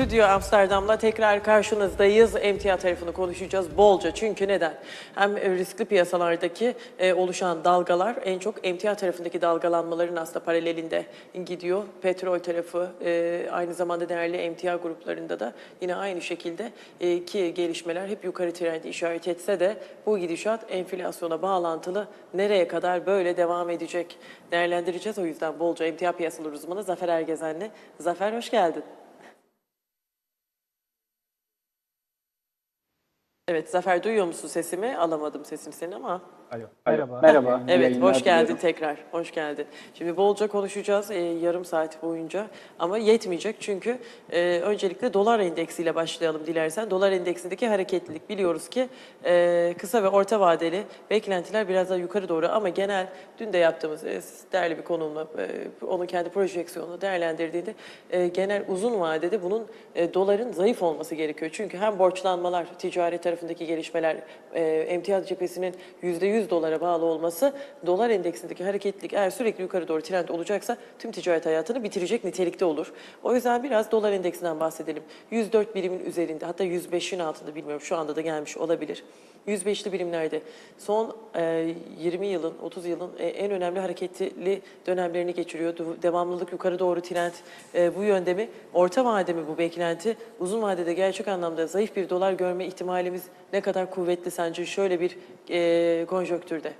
Stüdyo Amsterdam'la tekrar karşınızdayız. Emtia tarafını konuşacağız bolca. Çünkü neden? Hem riskli piyasalardaki e, oluşan dalgalar en çok emtia tarafındaki dalgalanmaların aslında paralelinde gidiyor. Petrol tarafı e, aynı zamanda değerli emtia gruplarında da yine aynı şekilde e, ki gelişmeler hep yukarı trendi işaret etse de bu gidişat enflasyona bağlantılı nereye kadar böyle devam edecek değerlendireceğiz. O yüzden bolca emtia piyasaları uzmanı Zafer Ergezen'le. Zafer hoş geldin. Evet Zafer duyuyor musun sesimi? Alamadım sesini senin ama. Alo. Merhaba. Merhaba. Evet hoş geldin diliyorum. tekrar. Hoş geldin. Şimdi bolca konuşacağız e, yarım saat boyunca ama yetmeyecek çünkü e, öncelikle dolar endeksiyle başlayalım dilersen. Dolar endeksindeki hareketlilik biliyoruz ki e, kısa ve orta vadeli beklentiler biraz daha yukarı doğru ama genel dün de yaptığımız e, değerli bir konumla e, onun kendi projeksiyonunu değerlendirdiğinde e, genel uzun vadede bunun e, doların zayıf olması gerekiyor. Çünkü hem borçlanmalar, ticaret tarafındaki gelişmeler, e, emtia cephesinin %100 dolara bağlı olması, dolar endeksindeki hareketlilik eğer sürekli yukarı doğru trend olacaksa tüm ticaret hayatını bitirecek nitelikte olur. O yüzden biraz dolar endeksinden bahsedelim. 104 birimin üzerinde hatta 105'in altında bilmiyorum şu anda da gelmiş olabilir. 105'li birimlerde son e, 20 yılın, 30 yılın e, en önemli hareketli dönemlerini geçiriyor. Devamlılık yukarı doğru trend e, bu yönde mi? Orta vade mi bu beklenti? Uzun vadede gerçek anlamda zayıf bir dolar görme ihtimalimiz ne kadar kuvvetli sence şöyle bir e, konjonktürde?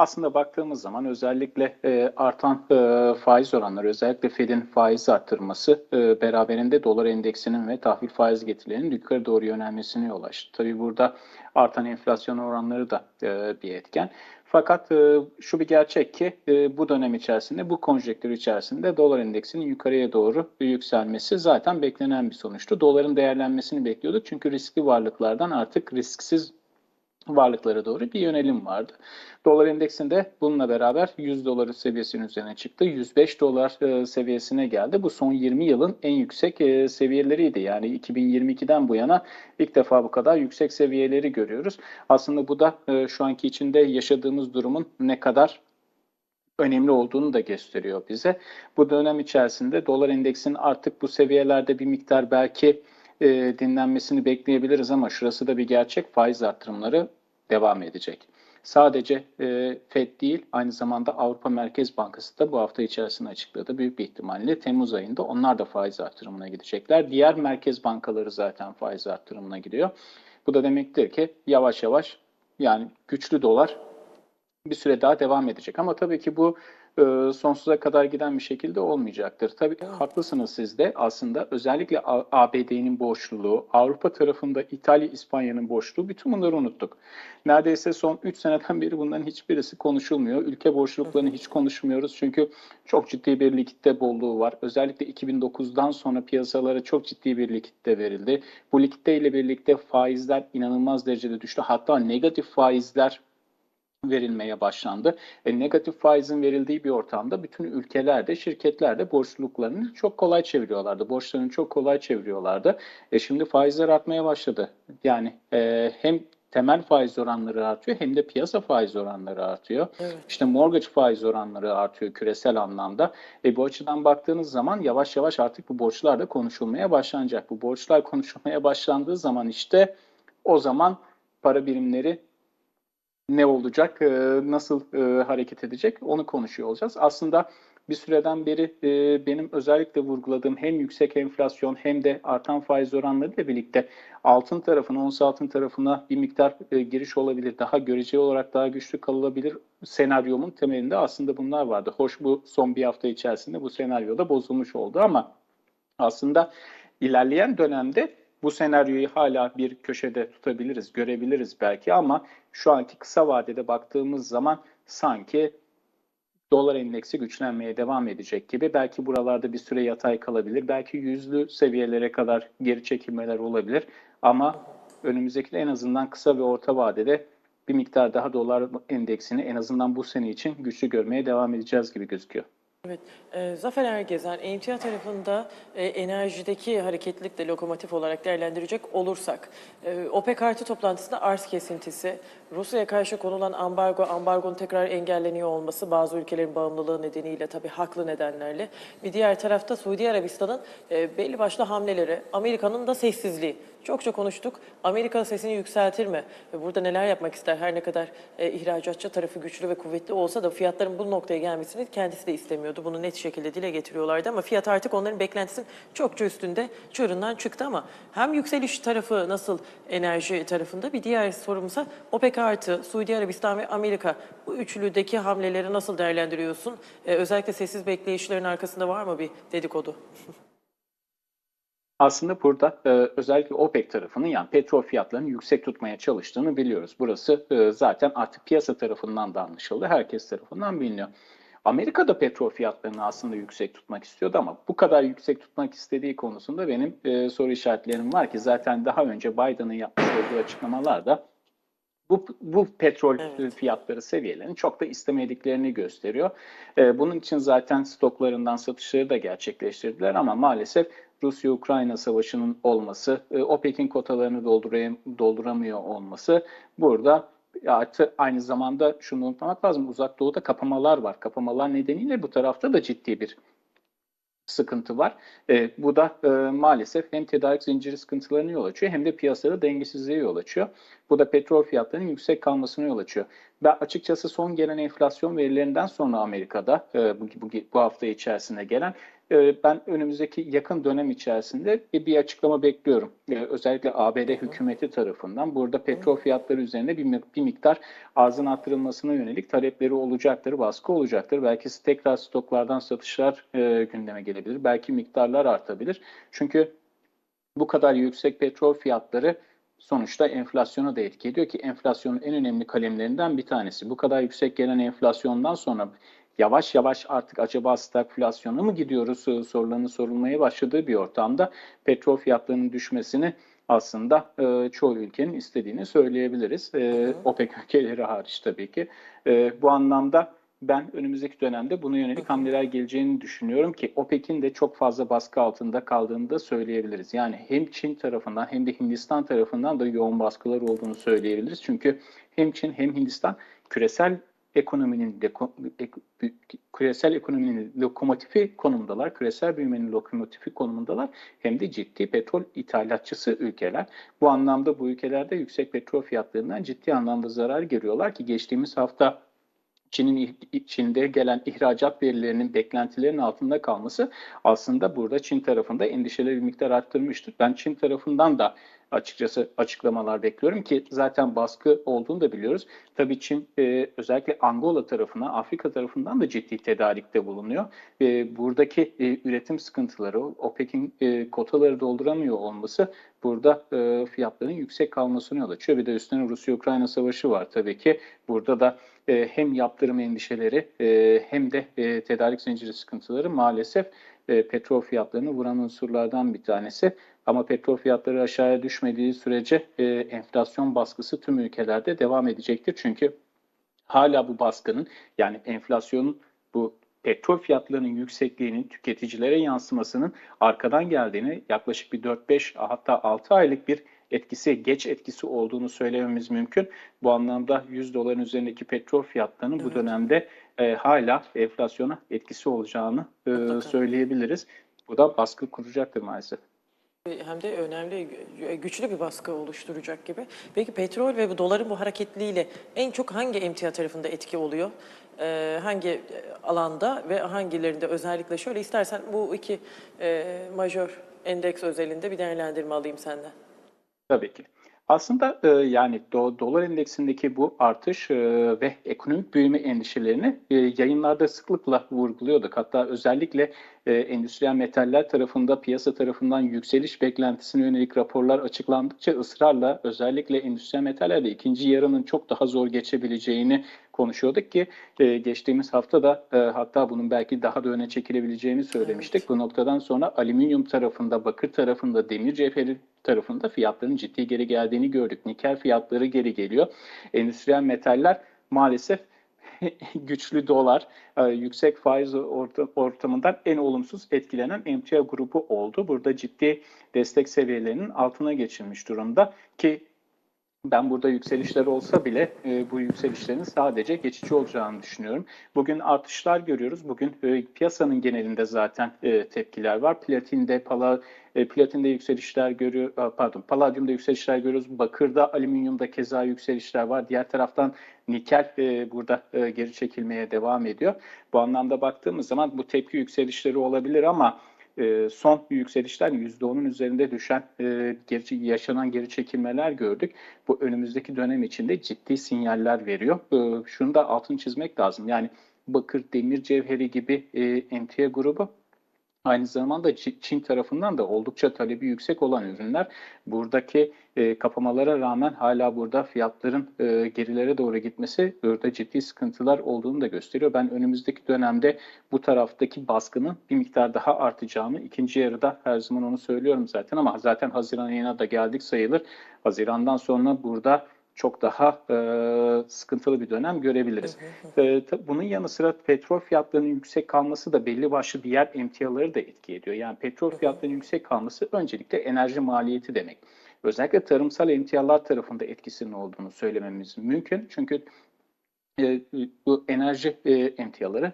Aslında baktığımız zaman özellikle e, artan e, faiz oranları, özellikle Fed'in faiz arttırması e, beraberinde dolar endeksinin ve tahvil faiz getirilerinin yukarı doğru yönelmesine yol açtı. Tabii burada artan enflasyon oranları da e, bir etken. Fakat e, şu bir gerçek ki e, bu dönem içerisinde, bu konjektür içerisinde dolar endeksinin yukarıya doğru yükselmesi zaten beklenen bir sonuçtu. Doların değerlenmesini bekliyorduk çünkü riskli varlıklardan artık risksiz varlıklara doğru bir yönelim vardı. Dolar endeksinde bununla beraber 100 doları seviyesinin üzerine çıktı. 105 dolar e, seviyesine geldi. Bu son 20 yılın en yüksek e, seviyeleriydi. Yani 2022'den bu yana ilk defa bu kadar yüksek seviyeleri görüyoruz. Aslında bu da e, şu anki içinde yaşadığımız durumun ne kadar önemli olduğunu da gösteriyor bize. Bu dönem içerisinde dolar endeksinin artık bu seviyelerde bir miktar belki e, dinlenmesini bekleyebiliriz ama şurası da bir gerçek faiz artırımları devam edecek. Sadece e, FED değil aynı zamanda Avrupa Merkez Bankası da bu hafta içerisinde açıkladı. Büyük bir ihtimalle Temmuz ayında onlar da faiz artırımına gidecekler. Diğer merkez bankaları zaten faiz artırımına gidiyor. Bu da demektir ki yavaş yavaş yani güçlü dolar bir süre daha devam edecek. Ama tabii ki bu e, sonsuza kadar giden bir şekilde olmayacaktır. Tabii haklısınız siz de aslında özellikle ABD'nin boşluğu, Avrupa tarafında İtalya, İspanya'nın boşluğu bütün bunları unuttuk. Neredeyse son 3 seneden beri bunların hiçbirisi konuşulmuyor. Ülke boşluklarını hiç konuşmuyoruz çünkü çok ciddi bir likitte bolluğu var. Özellikle 2009'dan sonra piyasalara çok ciddi bir likitte verildi. Bu likitte ile birlikte faizler inanılmaz derecede düştü. Hatta negatif faizler verilmeye başlandı. E, negatif faizin verildiği bir ortamda bütün ülkelerde, şirketlerde borçluluklarını çok kolay çeviriyorlardı. Borçlarını çok kolay çeviriyorlardı. E, şimdi faizler artmaya başladı. Yani e, hem temel faiz oranları artıyor hem de piyasa faiz oranları artıyor. Evet. İşte mortgage faiz oranları artıyor küresel anlamda. E, bu açıdan baktığınız zaman yavaş yavaş artık bu borçlar da konuşulmaya başlanacak. Bu borçlar konuşulmaya başlandığı zaman işte o zaman para birimleri ne olacak, e, nasıl e, hareket edecek onu konuşuyor olacağız. Aslında bir süreden beri e, benim özellikle vurguladığım hem yüksek enflasyon hem de artan faiz oranları ile birlikte altın tarafına, ons altın tarafına bir miktar giriş olabilir. Daha göreceli olarak daha güçlü kalabilir senaryomun temelinde aslında bunlar vardı. Hoş bu son bir hafta içerisinde bu senaryoda bozulmuş oldu ama aslında ilerleyen dönemde bu senaryoyu hala bir köşede tutabiliriz, görebiliriz belki ama şu anki kısa vadede baktığımız zaman sanki dolar endeksi güçlenmeye devam edecek gibi. Belki buralarda bir süre yatay kalabilir. Belki yüzlü seviyelere kadar geri çekilmeler olabilir. Ama önümüzdeki en azından kısa ve orta vadede bir miktar daha dolar endeksini en azından bu sene için güçlü görmeye devam edeceğiz gibi gözüküyor. Evet, e, Zafer Ergezen, emtia tarafında e, enerjideki hareketlilik de lokomotif olarak değerlendirecek olursak, e, OPEC artı toplantısında arz kesintisi, Rusya'ya karşı konulan ambargo, ambargonun tekrar engelleniyor olması bazı ülkelerin bağımlılığı nedeniyle tabii haklı nedenlerle. Bir diğer tarafta Suudi Arabistan'ın e, belli başlı hamleleri, Amerika'nın da sessizliği. Çokça konuştuk. Amerika sesini yükseltir mi? Ve burada neler yapmak ister? Her ne kadar e, ihracatçı tarafı güçlü ve kuvvetli olsa da fiyatların bu noktaya gelmesini kendisi de istemiyordu. Bunu net şekilde dile getiriyorlardı ama fiyat artık onların beklentisinin çokça üstünde çığırından çıktı ama hem yükseliş tarafı nasıl enerji tarafında bir diğer sorumsa OPEC artı, Suudi Arabistan ve Amerika bu üçlüdeki hamleleri nasıl değerlendiriyorsun? E, özellikle sessiz bekleyişlerin arkasında var mı bir dedikodu? Aslında burada e, özellikle OPEC tarafının yani petrol fiyatlarını yüksek tutmaya çalıştığını biliyoruz. Burası e, zaten artık piyasa tarafından da anlaşıldı. Herkes tarafından biliniyor. Amerika da petrol fiyatlarını aslında yüksek tutmak istiyordu ama bu kadar yüksek tutmak istediği konusunda benim e, soru işaretlerim var ki zaten daha önce Biden'ın yapmış olduğu açıklamalarda bu, bu petrol Evet. fiyatları seviyelerini çok da istemediklerini gösteriyor. E, bunun için zaten stoklarından satışları da gerçekleştirdiler ama maalesef Rusya-Ukrayna savaşının olması, e, OPEC'in kotalarını dolduram- dolduramıyor olması burada artı aynı zamanda şunu unutmamak lazım. Uzak Doğu'da kapamalar var. Kapamalar nedeniyle bu tarafta da ciddi bir sıkıntı var. E, bu da e, maalesef hem tedarik zinciri sıkıntılarına yol açıyor hem de piyasada dengesizliğe yol açıyor. Bu da petrol fiyatlarının yüksek kalmasına yol açıyor. Ben açıkçası son gelen enflasyon verilerinden sonra Amerika'da e, bu, bu, bu hafta içerisinde gelen e, ben önümüzdeki yakın dönem içerisinde bir, bir açıklama bekliyorum. E, özellikle ABD hükümeti tarafından burada petrol fiyatları üzerine bir, bir miktar arzın arttırılmasına yönelik talepleri olacaktır, baskı olacaktır. Belki tekrar stoklardan satışlar e, gündeme gelebilir. Belki miktarlar artabilir. Çünkü bu kadar yüksek petrol fiyatları sonuçta enflasyona da etki ediyor ki enflasyonun en önemli kalemlerinden bir tanesi. Bu kadar yüksek gelen enflasyondan sonra yavaş yavaş artık acaba stagflasyona mı gidiyoruz e, sorularının sorulmaya başladığı bir ortamda petrol fiyatlarının düşmesini aslında e, çoğu ülkenin istediğini söyleyebiliriz. E, OPEC ülkeleri hariç tabii ki. E, bu anlamda ben önümüzdeki dönemde buna yönelik hamleler geleceğini düşünüyorum ki OPEC'in de çok fazla baskı altında kaldığını da söyleyebiliriz. Yani hem Çin tarafından hem de Hindistan tarafından da yoğun baskılar olduğunu söyleyebiliriz. Çünkü hem Çin hem Hindistan küresel ekonominin ek- küresel ekonominin lokomotifi konumdalar, küresel büyümenin lokomotifi konumundalar hem de ciddi petrol ithalatçısı ülkeler. Bu anlamda bu ülkelerde yüksek petrol fiyatlarından ciddi anlamda zarar görüyorlar ki geçtiğimiz hafta Çin'in Çin'de gelen ihracat verilerinin beklentilerin altında kalması aslında burada Çin tarafında endişeleri bir miktar arttırmıştır. Ben Çin tarafından da açıkçası açıklamalar bekliyorum ki zaten baskı olduğunu da biliyoruz. Tabii Çin e, özellikle Angola tarafına, Afrika tarafından da ciddi tedarikte bulunuyor. E, buradaki e, üretim sıkıntıları, OPEC'in e, kotaları dolduramıyor olması burada e, fiyatların yüksek kalmasına yol açıyor. Bir de üstüne Rusya-Ukrayna savaşı var tabii ki. Burada da e, hem yaptırım endişeleri e, hem de e, tedarik zinciri sıkıntıları maalesef e, petrol fiyatlarını vuran unsurlardan bir tanesi. Ama petrol fiyatları aşağıya düşmediği sürece enflasyon baskısı tüm ülkelerde devam edecektir. Çünkü hala bu baskının yani enflasyonun bu petrol fiyatlarının yüksekliğinin tüketicilere yansımasının arkadan geldiğini yaklaşık bir 4-5 hatta 6 aylık bir etkisi, geç etkisi olduğunu söylememiz mümkün. Bu anlamda 100 doların üzerindeki petrol fiyatlarının bu Evet. dönemde e, hala enflasyona etkisi olacağını e, Mutlaka. söyleyebiliriz. Bu da baskı kuracaktır maalesef. Hem de önemli, gü- güçlü bir baskı oluşturacak gibi. Peki petrol ve bu doların bu hareketliğiyle en çok hangi emtia tarafında etki oluyor? Ee, hangi e, alanda ve hangilerinde özellikle şöyle istersen bu iki e, majör endeks özelinde bir değerlendirme alayım senden. Tabii ki. Aslında e, yani do- dolar endeksindeki bu artış e, ve ekonomik büyüme endişelerini e, yayınlarda sıklıkla vurguluyorduk. Hatta özellikle e, endüstriyel metaller tarafında piyasa tarafından yükseliş beklentisine yönelik raporlar açıklandıkça ısrarla özellikle endüstriyel metallerde ikinci yarının çok daha zor geçebileceğini konuşuyorduk ki e, geçtiğimiz hafta da e, hatta bunun belki daha da öne çekilebileceğini söylemiştik. Bu noktadan sonra alüminyum tarafında, bakır tarafında, demir cevheri tarafında fiyatların ciddi geri geldiğini gördük. Nikel fiyatları geri geliyor. Endüstriyel metaller maalesef güçlü dolar, e, yüksek faiz orta- ortamından en olumsuz etkilenen emtia grubu oldu. Burada ciddi destek seviyelerinin altına geçilmiş durumda ki ben burada yükselişler olsa bile e, bu yükselişlerin sadece geçici olacağını düşünüyorum. Bugün artışlar görüyoruz. Bugün e, piyasanın genelinde zaten e, tepkiler var. Platinde, pala, e, platinde yükselişler görüyor, a, pardon, paladyumda yükselişler görüyoruz. Bakırda, alüminyumda keza yükselişler var. Diğer taraftan nikel e, burada e, geri çekilmeye devam ediyor. Bu anlamda baktığımız zaman bu tepki yükselişleri olabilir ama e, son yükselişler %10'un üzerinde düşen e, yaşanan geri çekilmeler gördük. Bu önümüzdeki dönem içinde ciddi sinyaller veriyor. E, şunu da altını çizmek lazım. Yani bakır, demir cevheri gibi e, emtia grubu Aynı zamanda Çin tarafından da oldukça talebi yüksek olan ürünler. Buradaki e, kapamalara rağmen hala burada fiyatların e, gerilere doğru gitmesi burada ciddi sıkıntılar olduğunu da gösteriyor. Ben önümüzdeki dönemde bu taraftaki baskının bir miktar daha artacağını ikinci yarıda her zaman onu söylüyorum zaten ama zaten Haziran ayına da geldik sayılır. Hazirandan sonra burada çok daha e, sıkıntılı bir dönem görebiliriz. E, ta- bunun yanı sıra petrol fiyatlarının yüksek kalması da belli başlı diğer emtiaları da etki ediyor. Yani petrol fiyatlarının yüksek kalması öncelikle enerji maliyeti demek. Özellikle tarımsal emtialar tarafında etkisinin olduğunu söylememiz mümkün. Çünkü e, bu enerji e, emtiaları,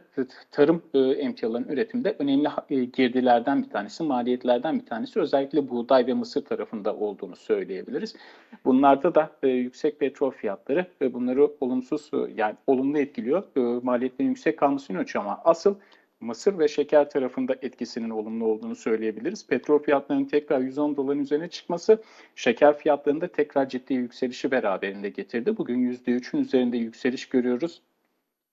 tarım e, emtialarının üretimde önemli e, girdilerden bir tanesi, maliyetlerden bir tanesi. Özellikle buğday ve mısır tarafında olduğunu söyleyebiliriz. Bunlarda da e, yüksek petrol fiyatları e, bunları olumsuz yani olumlu etkiliyor. Maliyetlerin yüksek kalmasını ölçüyor ama asıl mısır ve şeker tarafında etkisinin olumlu olduğunu söyleyebiliriz. Petrol fiyatlarının tekrar 110 doların üzerine çıkması şeker fiyatlarında tekrar ciddi yükselişi beraberinde getirdi. Bugün %3'ün üzerinde yükseliş görüyoruz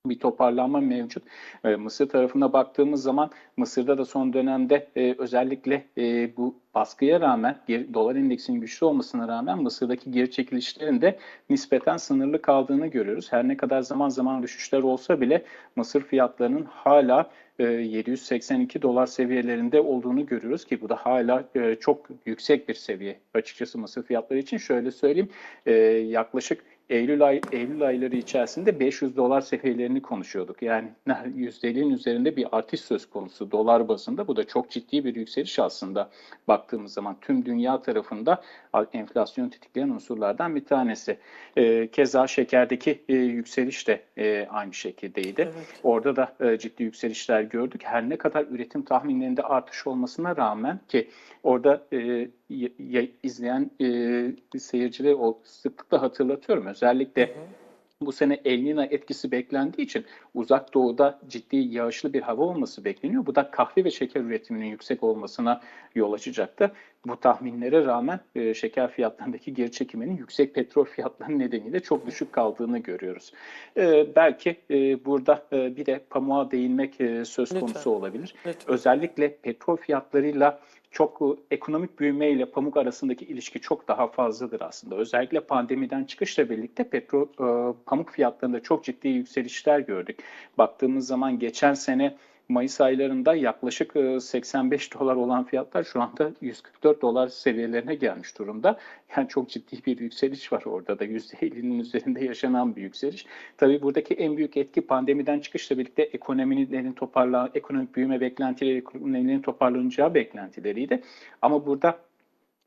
bir toparlanma mevcut. E, Mısır tarafına baktığımız zaman Mısır'da da son dönemde e, özellikle e, bu baskıya rağmen dolar endeksinin güçlü olmasına rağmen Mısır'daki geri çekilişlerin de nispeten sınırlı kaldığını görüyoruz. Her ne kadar zaman zaman düşüşler olsa bile Mısır fiyatlarının hala e, 782 dolar seviyelerinde olduğunu görüyoruz ki bu da hala e, çok yüksek bir seviye açıkçası Mısır fiyatları için. Şöyle söyleyeyim e, yaklaşık Eylül ay Eylül ayları içerisinde 500 dolar seviyelerini konuşuyorduk. Yani %50'nin üzerinde bir artış söz konusu dolar bazında. Bu da çok ciddi bir yükseliş aslında baktığımız zaman tüm dünya tarafında enflasyon tetikleyen unsurlardan bir tanesi. Ee, keza şekerdeki e, yükseliş de e, aynı şekildeydi. Evet. Orada da e, ciddi yükselişler gördük. Her ne kadar üretim tahminlerinde artış olmasına rağmen ki orada e, izleyen e, seyircileri o sıklıkla hatırlatıyorum. Özellikle bu sene El Niño etkisi beklendiği için uzak doğuda ciddi yağışlı bir hava olması bekleniyor. Bu da kahve ve şeker üretiminin yüksek olmasına yol açacaktı. Bu tahminlere rağmen e, şeker fiyatlarındaki geri çekiminin yüksek petrol fiyatları nedeniyle çok düşük kaldığını görüyoruz. E, belki e, burada e, bir de pamuğa değinmek e, söz Lütfen. konusu olabilir. Lütfen. Özellikle petrol fiyatlarıyla çok e, ekonomik büyüme ile pamuk arasındaki ilişki çok daha fazladır aslında. Özellikle pandemiden çıkışla birlikte petrol e, pamuk fiyatlarında çok ciddi yükselişler gördük. Baktığımız zaman geçen sene Mayıs aylarında yaklaşık e, 85 dolar olan fiyatlar şu anda 144 dolar seviyelerine gelmiş durumda. Yani çok ciddi bir yükseliş var orada da %50'nin üzerinde yaşanan bir yükseliş. Tabii buradaki en büyük etki pandemiden çıkışla birlikte ekonominin toparlan, ekonomik büyüme beklentileri, ekonominin toparlanacağı beklentileriydi. Ama burada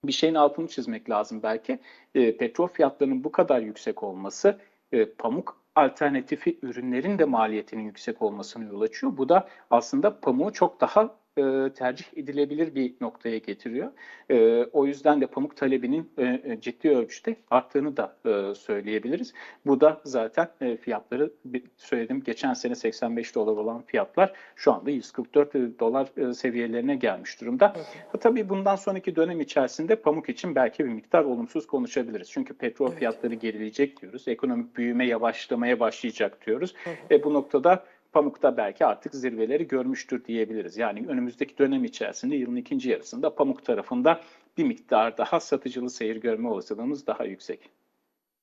bir şeyin altını çizmek lazım belki. E, petrol fiyatlarının bu kadar yüksek olması e, pamuk alternatifi ürünlerin de maliyetinin yüksek olmasını yol açıyor. Bu da aslında pamuğu çok daha e, tercih edilebilir bir noktaya getiriyor. E, o yüzden de pamuk talebinin e, e, ciddi ölçüde arttığını da e, söyleyebiliriz. Bu da zaten e, fiyatları söyledim geçen sene 85 dolar olan fiyatlar şu anda 144 dolar e, seviyelerine gelmiş durumda. Ha, Tabii bundan sonraki dönem içerisinde pamuk için belki bir miktar olumsuz konuşabiliriz. Çünkü petrol Evet. fiyatları gerileyecek diyoruz. Ekonomik büyüme yavaşlamaya başlayacak diyoruz. E, bu noktada pamukta belki artık zirveleri görmüştür diyebiliriz. Yani önümüzdeki dönem içerisinde yılın ikinci yarısında pamuk tarafında bir miktar daha satıcılı seyir görme olasılığımız daha yüksek.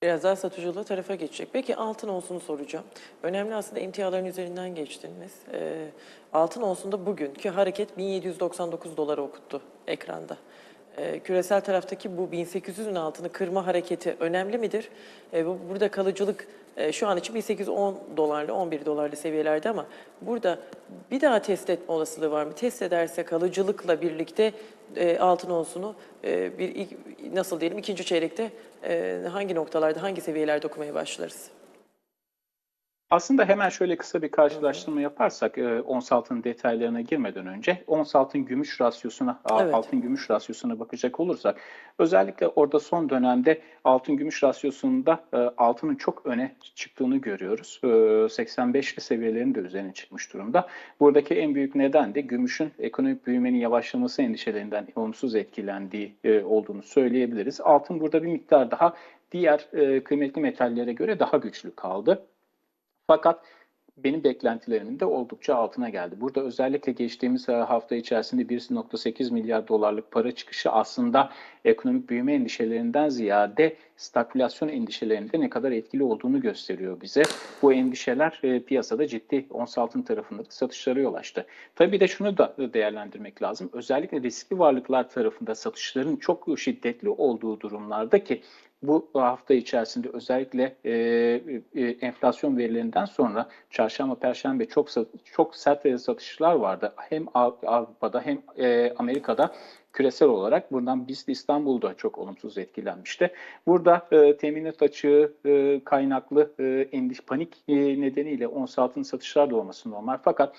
Biraz daha satıcılı tarafa geçecek. Peki altın olsunu soracağım. Önemli aslında emtiaların üzerinden geçtiniz. Ee, altın olsunda bugünkü hareket 1799 dolara okuttu ekranda. e, küresel taraftaki bu 1800'ün altını kırma hareketi önemli midir? E, bu, burada kalıcılık e, şu an için 1810 dolarlı, 11 dolarlı seviyelerde ama burada bir daha test etme olasılığı var mı? Test ederse kalıcılıkla birlikte e, altın onsunu e, bir nasıl diyelim ikinci çeyrekte e, hangi noktalarda, hangi seviyelerde okumaya başlarız? Aslında hemen şöyle kısa bir karşılaştırma yaparsak e, ons altın detaylarına girmeden önce ons altın gümüş rasyosuna Evet. altın gümüş rasyosuna bakacak olursak özellikle orada son dönemde altın gümüş rasyosunda e, altının çok öne çıktığını görüyoruz. E, 85'li seviyelerin de üzerine çıkmış durumda. Buradaki en büyük neden de gümüşün ekonomik büyümenin yavaşlaması endişelerinden olumsuz etkilendiği e, olduğunu söyleyebiliriz. Altın burada bir miktar daha diğer e, kıymetli metallere göre daha güçlü kaldı. Fakat benim beklentilerimin de oldukça altına geldi. Burada özellikle geçtiğimiz e, hafta içerisinde 1.8 milyar dolarlık para çıkışı aslında ekonomik büyüme endişelerinden ziyade stagflasyon endişelerinde ne kadar etkili olduğunu gösteriyor bize. Bu endişeler e, piyasada ciddi ons altın tarafında da satışlara yol açtı. Tabii de şunu da değerlendirmek lazım. Özellikle riskli varlıklar tarafında satışların çok şiddetli olduğu durumlarda ki bu hafta içerisinde özellikle e, e, enflasyon verilerinden sonra çarşamba, perşembe çok çok sert satışlar vardı. Hem Av- Avrupa'da hem e, Amerika'da küresel olarak buradan BIST İstanbul'da çok olumsuz etkilenmişti. Burada e, teminat açığı e, kaynaklı e, endiş panik e, nedeniyle ons altın satışlar da olması normal. Fakat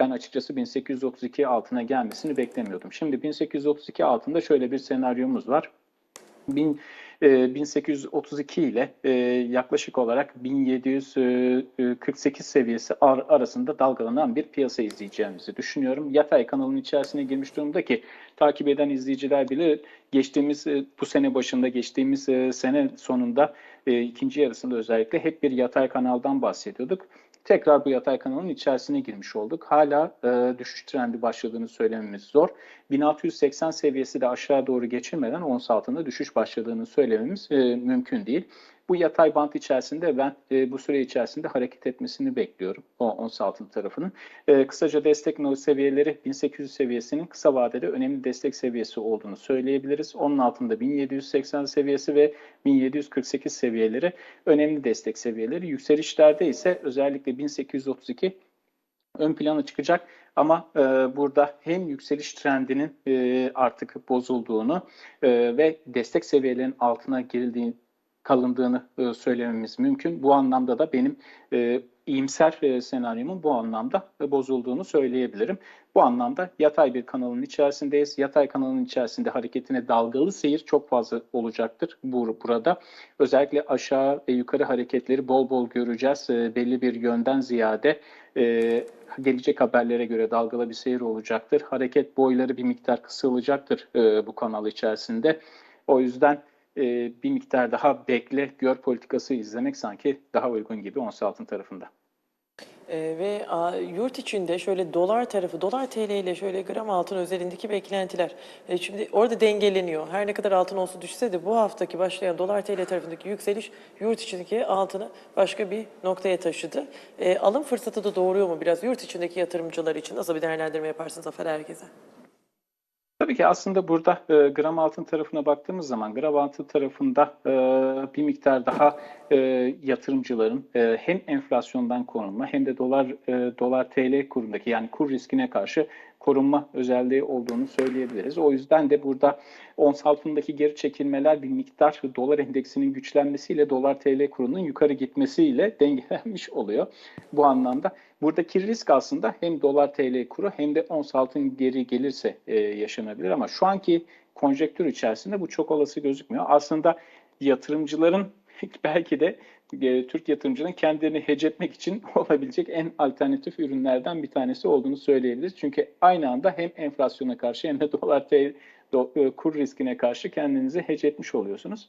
ben açıkçası 1832 altına gelmesini beklemiyordum. Şimdi 1832 altında şöyle bir senaryomuz var. Bin- e, 1832 ile e, yaklaşık olarak 1748 seviyesi ar- arasında dalgalanan bir piyasa izleyeceğimizi düşünüyorum. Yatay kanalın içerisine girmiş durumda ki takip eden izleyiciler bile geçtiğimiz e, bu sene başında geçtiğimiz e, sene sonunda e, ikinci yarısında özellikle hep bir yatay kanaldan bahsediyorduk. Tekrar bu yatay kanalın içerisine girmiş olduk. Hala e, düşüş trendi başladığını söylememiz zor. 1680 seviyesi de aşağı doğru geçirmeden ons altında düşüş başladığını söylememiz e, mümkün değil. Bu yatay bant içerisinde ben e, bu süre içerisinde hareket etmesini bekliyorum o ons altın tarafının. E, kısaca destek no- seviyeleri 1800 seviyesinin kısa vadede önemli destek seviyesi olduğunu söyleyebiliriz. Onun altında 1780 seviyesi ve 1748 seviyeleri önemli destek seviyeleri. Yükselişlerde ise özellikle 1832 ön plana çıkacak ama e, burada hem yükseliş trendinin e, artık bozulduğunu e, ve destek seviyelerinin altına girildiği kalındığını e, söylememiz mümkün. Bu anlamda da benim e, iyimser e, senaryomun bu anlamda e, bozulduğunu söyleyebilirim. Bu anlamda yatay bir kanalın içerisindeyiz. Yatay kanalın içerisinde hareketine dalgalı seyir çok fazla olacaktır bur- burada. Özellikle aşağı ve yukarı hareketleri bol bol göreceğiz. E, belli bir yönden ziyade e, gelecek haberlere göre dalgalı bir seyir olacaktır. Hareket boyları bir miktar kısılacaktır e, bu kanal içerisinde. O yüzden e, bir miktar daha bekle, gör politikası izlemek sanki daha uygun gibi ons altın tarafında. Ee, ve a, yurt içinde şöyle dolar tarafı, dolar TL ile şöyle gram altın özelindeki beklentiler. E, şimdi orada dengeleniyor. Her ne kadar altın olsa düşse de bu haftaki başlayan dolar TL tarafındaki yükseliş yurt içindeki altını başka bir noktaya taşıdı. E, alım fırsatı da doğuruyor mu biraz yurt içindeki yatırımcılar için? Nasıl bir değerlendirme yaparsınız Zafer herkese? Tabii ki aslında burada e, gram altın tarafına baktığımız zaman gram altın tarafında e, bir miktar daha e, yatırımcıların e, hem enflasyondan korunma hem de dolar e, dolar TL kurundaki yani kur riskine karşı korunma özelliği olduğunu söyleyebiliriz. O yüzden de burada ons altındaki geri çekilmeler bir miktar dolar endeksinin güçlenmesiyle dolar TL kurunun yukarı gitmesiyle dengelenmiş oluyor. Bu anlamda buradaki risk aslında hem dolar TL kuru hem de ons altın geri gelirse e, yaşanabilir ama şu anki konjektür içerisinde bu çok olası gözükmüyor. Aslında yatırımcıların belki de e, Türk yatırımcının kendilerini hedge etmek için olabilecek en alternatif ürünlerden bir tanesi olduğunu söyleyebiliriz. Çünkü aynı anda hem enflasyona karşı hem de dolar TL do- e, kur riskine karşı kendinizi hedge etmiş oluyorsunuz.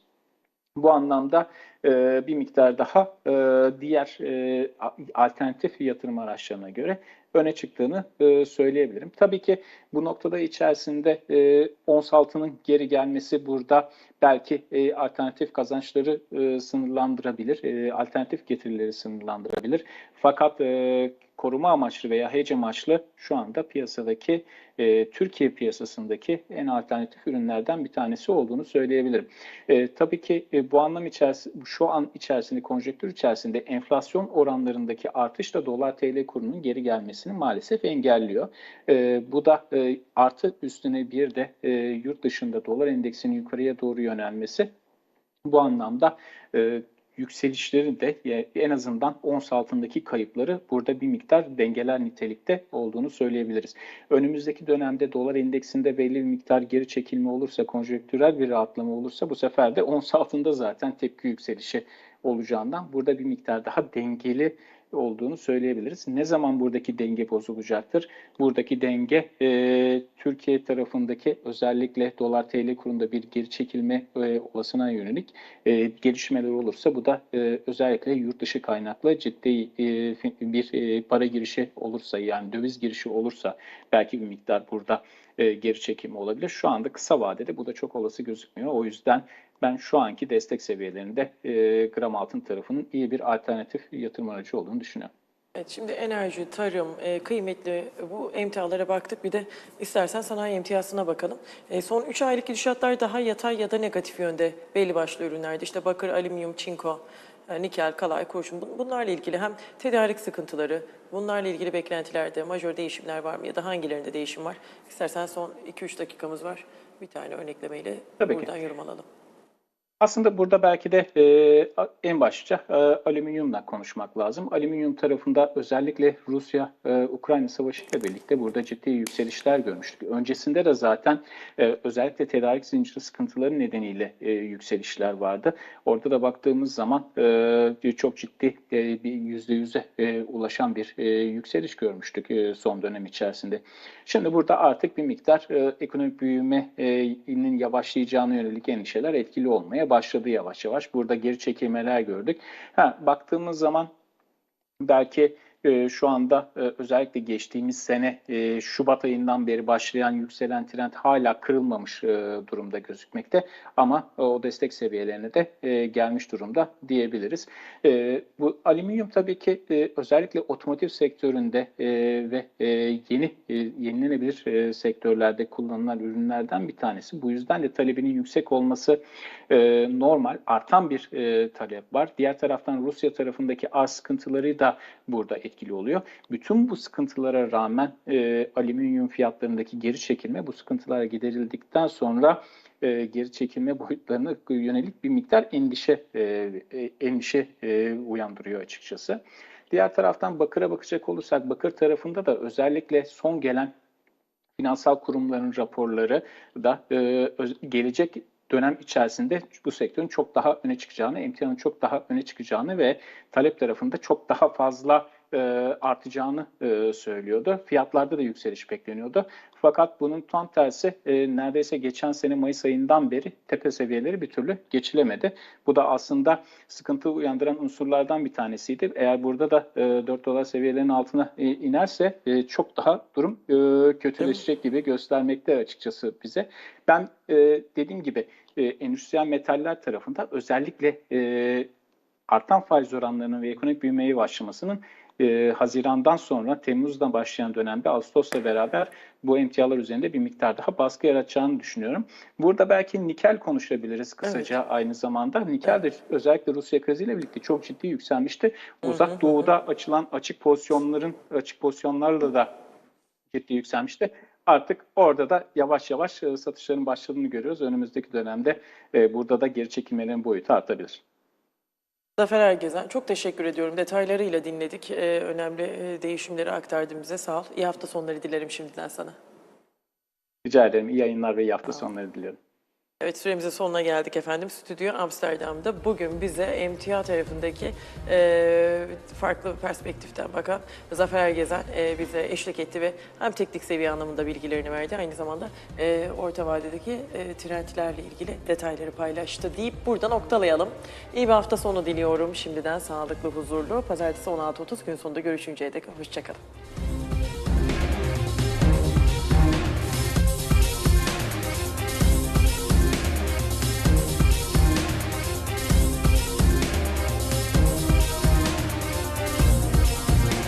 Bu anlamda e, bir miktar daha e, diğer e, alternatif yatırım araçlarına göre öne çıktığını e, söyleyebilirim. Tabii ki bu noktada içerisinde e, ons altının geri gelmesi burada belki e, alternatif kazançları e, sınırlandırabilir, e, alternatif getirileri sınırlandırabilir. Fakat e, koruma amaçlı veya hedge amaçlı şu anda piyasadaki e, Türkiye piyasasındaki en alternatif ürünlerden bir tanesi olduğunu söyleyebilirim. E, tabii ki e, bu anlam içerisinde şu an içerisinde konjektür içerisinde enflasyon oranlarındaki artış da dolar TL kurunun geri gelmesini maalesef engelliyor. E, bu da e, artı üstüne bir de e, yurt dışında dolar endeksinin yukarıya doğru yönelmesi bu anlamda e, yükselişlerin de e, en azından ons altındaki kayıpları burada bir miktar dengeler nitelikte olduğunu söyleyebiliriz. Önümüzdeki dönemde dolar endeksinde belli bir miktar geri çekilme olursa, konjonktürel bir rahatlama olursa bu sefer de ons altında zaten tepki yükselişi olacağından burada bir miktar daha dengeli olduğunu söyleyebiliriz. Ne zaman buradaki denge bozulacaktır? Buradaki denge e, Türkiye tarafındaki özellikle dolar TL kurunda bir geri çekilme e, olasılığına yönelik e, gelişmeler olursa bu da e, özellikle yurt dışı kaynaklı ciddi e, bir e, para girişi olursa yani döviz girişi olursa belki bir miktar burada e, geri çekimi olabilir. Şu anda kısa vadede bu da çok olası gözükmüyor. O yüzden ben şu anki destek seviyelerinde e, gram altın tarafının iyi bir alternatif yatırım aracı olduğunu düşünüyorum. Evet, şimdi enerji, tarım, e, kıymetli bu emtialara baktık. Bir de istersen sanayi emtiasına bakalım. E, son 3 aylık gidişatlar daha yatay ya da negatif yönde belli başlı ürünlerde. İşte bakır, alüminyum, çinko, e, nikel, kalay, kurşun. Bun- Bunlarla ilgili hem tedarik sıkıntıları, bunlarla ilgili beklentilerde majör değişimler var mı ya da hangilerinde değişim var? İstersen son 2-3 dakikamız var. Bir tane örneklemeyle Tabii ki. buradan yorum alalım. Aslında burada belki de e, en başlıca e, alüminyumla konuşmak lazım. Alüminyum tarafında özellikle Rusya-Ukrayna savaşı ile birlikte burada ciddi yükselişler görmüştük. Öncesinde de zaten e, özellikle tedarik zinciri sıkıntıları nedeniyle e, yükselişler vardı. Orada da baktığımız zaman e, çok ciddi e, bir yüzde yüze e, ulaşan bir e, yükseliş görmüştük e, son dönem içerisinde. Şimdi burada artık bir miktar e, ekonomik büyümenin yavaşlayacağına yönelik endişeler etkili olmaya başladı yavaş yavaş. Burada geri çekilmeler gördük. Ha, baktığımız zaman belki e, şu anda e, özellikle geçtiğimiz sene e, Şubat ayından beri başlayan yükselen trend hala kırılmamış e, durumda gözükmekte ama o destek seviyelerine de gelmiş durumda diyebiliriz. Bu alüminyum tabii ki özellikle otomotiv sektöründe ve yeni yenilenebilir sektörlerde kullanılan ürünlerden bir tanesi. Bu yüzden de talebinin yüksek olması normal. Artan bir talep var. Diğer taraftan Rusya tarafındaki arz sıkıntıları da burada etkili oluyor. Bütün bu sıkıntılara rağmen e, alüminyum fiyatlarındaki geri çekilme bu sıkıntılara giderildikten sonra e, geri çekilme boyutlarına yönelik bir miktar endişe e, e, endişe e, uyandırıyor açıkçası. Diğer taraftan bakıra bakacak olursak bakır tarafında da özellikle son gelen finansal kurumların raporları da e, gelecek dönem içerisinde bu sektörün çok daha öne çıkacağını, emtianın çok daha öne çıkacağını ve talep tarafında çok daha fazla e, artacağını e, söylüyordu. Fiyatlarda da yükseliş bekleniyordu. Fakat bunun tam tersi e, neredeyse geçen sene Mayıs ayından beri tepe seviyeleri bir türlü geçilemedi. Bu da aslında sıkıntı uyandıran unsurlardan bir tanesiydi. Eğer burada da e, 4 dolar seviyelerinin altına e, inerse e, çok daha durum e, kötüleşecek gibi göstermekte açıkçası bize. Ben e, dediğim gibi e, endüstriyel metaller tarafında özellikle e, artan faiz oranlarının ve ekonomik büyümeye başlamasının e, Haziran'dan sonra Temmuz'da başlayan dönemde Ağustos'la beraber bu emtialar üzerinde bir miktar daha baskı yaratacağını düşünüyorum. Burada belki nikel konuşabiliriz kısaca aynı zamanda. Nikel de özellikle Rusya kriziyle birlikte çok ciddi yükselmişti. Uzak Doğu'da açılan açık pozisyonların açık pozisyonlarla da ciddi yükselmişti. Artık orada da yavaş yavaş e, satışların başladığını görüyoruz. Önümüzdeki dönemde e, burada da geri çekilmelerin boyutu artabilir. Zafer Ergezen, çok teşekkür ediyorum. Detaylarıyla dinledik. Ee, önemli e, değişimleri aktardın bize. Sağ ol. İyi hafta sonları dilerim şimdiden sana. Rica ederim. İyi yayınlar ve iyi hafta sonları diliyorum. Evet süremizin sonuna geldik efendim. Stüdyo Amsterdam'da bugün bize emtia tarafındaki e, farklı perspektiften bakan Zafer Ergezen e, bize eşlik etti ve hem teknik seviye anlamında bilgilerini verdi aynı zamanda e, orta vadedeki e, trendlerle ilgili detayları paylaştı deyip burada noktalayalım. İyi bir hafta sonu diliyorum şimdiden sağlıklı, huzurlu. Pazartesi 16.30 gün sonunda görüşünceye dek hoşçakalın.